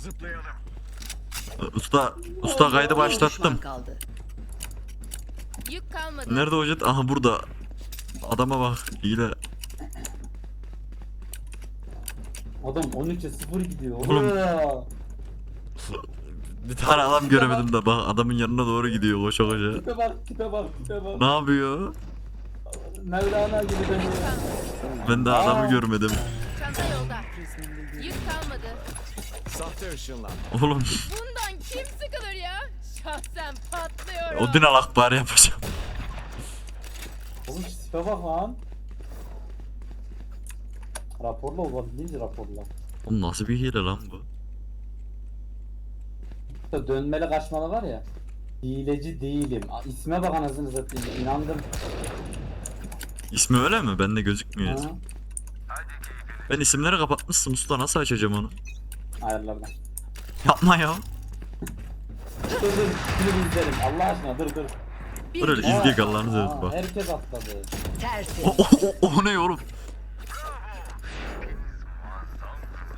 Zıplayalım. Usta, usta kaydı başlattım. kaldı. Yük kalmadı. Nerede o jet? Aha burada. Adama bak. Hile. Adam 13'e 0 gidiyor. Oğlum. Bir tane adam göremedim de bak adamın yanına doğru gidiyor koşa koşa. Tipe bak, tipe bak, tipe bak. Ne yapıyor? Mevlana gibi dönüyor. Ben de adamı görmedim. Yük kalmadı. Sahte ışınlan. Oğlum Bundan kim sıkılır ya? Şahsen patlıyorum. o dinal akbar yapacağım. Oğlum tipe bak lan. Raporla olabildiğince raporla. Oğlum nasıl bir hile lan bu? İşte dönmeli kaçmalı var ya. Hileci değilim. Aa, İsme bak anasını satayım. İnandım. İsmi öyle mi? Bende gözükmüyor. Ha? Ben isimleri kapatmışsın usta nasıl açacağım onu? Ayarlardan. Yapma ya. Dur dur. Şunu izlerim. Allah aşkına dur dur. Dur öyle izleyek. Allah'ını seversen bak. Herkes atladı. Tertemiz. O, o, o, o ne oğlum?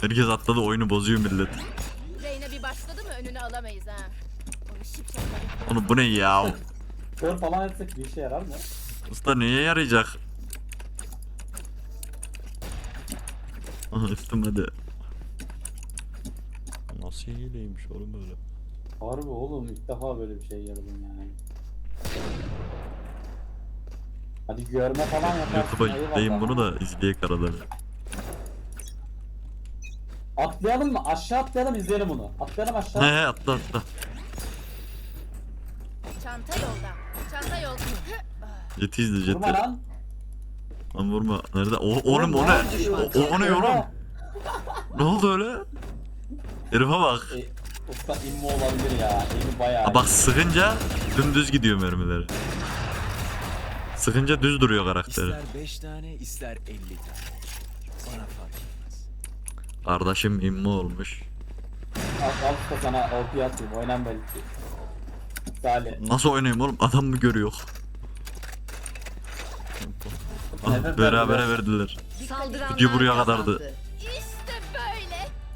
Herkes atladı oyunu bozuyor millet. Reyna bir başladı mı önünü alamayız ha. Onu. Oğlum bu ne ya? Kör falan etsek bir işe yarar mı? Usta neye yarayacak? Aha üstüm hadi. Nasıl hileymiş oğlum böyle? Harbi oğlum ilk defa böyle bir şey gördüm yani. Hadi görme falan yaparsın. YouTube'a yükleyin bunu da izleyek arada. Atlayalım mı? Aşağı atlayalım izleyelim bunu. Atlayalım aşağı. he atla atla. Çanta yolda. Çanta yolda. Jeti izle jeti. Vurma lan. Lan vurma. Nerede? O, oğlum o ne? O, o, ne oğlum? Ne oldu öyle? Herife bak. E, usta immo olabilir ya. Eğimi bayağı. Ha bak sıkınca dümdüz gidiyor mermileri. Sıkınca düz duruyor karakteri. İster 5 tane ister 50 tane. Bana fark etmez. Kardeşim immo olmuş. Al, al usta sana OP atayım. Oynan belki. Salih. Nasıl oynayayım oğlum? Adam mı görüyor? Ah, berabere verdiler. Video buraya kazandı. kadardı.